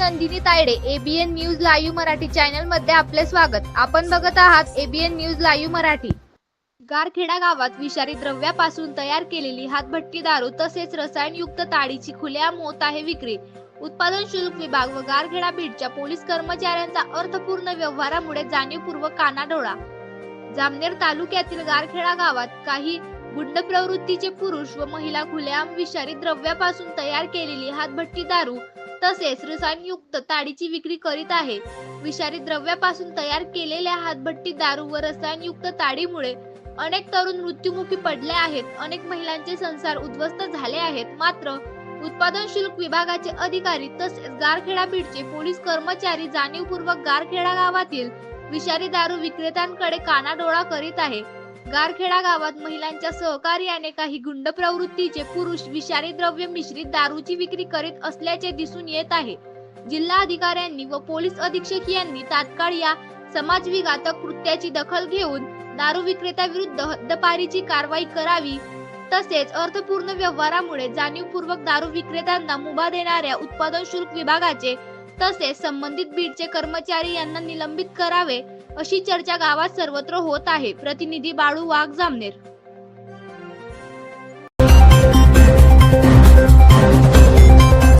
Nandini Tayade ABN news live Marathi चॅनलमध्ये आपले स्वागत. आपण बघत आहात ABN news live Marathi. Garkheda गावात विषारी द्रव्यापासून तयार केलेली हातभट्टी दारू तसेच रसायनयुक्त ताडीची खुलेआम होत आहे विक्री. उत्पादन शुल्क विभाग व गारखेडा बीडच्या पोलीस कर्मचाऱ्यांचा अर्थपूर्ण व्यवहारामुळे जाणीवपूर्वक कानाडोळा. जामनेर तालुक्यातील गारखेडा गावात काही गुंड प्रवृत्तीचे पुरुष व महिला खुलेआम विषारी द्रव्यापासून तयार केलेली हातभट्टी दारू तसेच रसायनयुक्त ताडीची विक्री करीत आहे. विषारी द्रव्यापासून तयार केलेल्या हातभट्टी दारू व रसायनयुक्त ताडीमुळे अनेक तरुण मृत्युमुखी पडले आहेत. अनेक महिलांचे संसार उद्ध्वस्त झाले आहेत. मात्र उत्पादन शुल्क विभागाचे अधिकारी तसेच गारखेडा बीडचे पोलीस कर्मचारी जाणीवपूर्वक गारखेडा गावातील विषारी दारू विक्रेत्यांकडे कानाडोळा करीत आहे. गारखेडा गावात महिलांच्या सहकार्याने काही गुंड प्रवृत्तीचे पुरुष विषारी द्रव्य मिश्रित दारूची विक्री करीत असल्याचे दिसून येत आहे. जिल्हा अधिकाऱ्यांनी व पोलीस अधीक्षक यांनी तात्काळ या समाजविघातक कृत्याची दखल घेऊन दारू विक्रेत्याविरुद्ध हद्दपारीची कारवाई करावी तसेच अर्थपूर्ण व्यवहारामुळे जाणीवपूर्वक दारू विक्रेत्यांना मुभा देणाऱ्या उत्पादन शुल्क विभागाचे तसेच संबंधित बीडचे कर्मचारी यांना निलंबित करावे अशी चर्चा गावात सर्वत्र होत आहे. प्रतिनिधी बाळू वाघ जामनेर.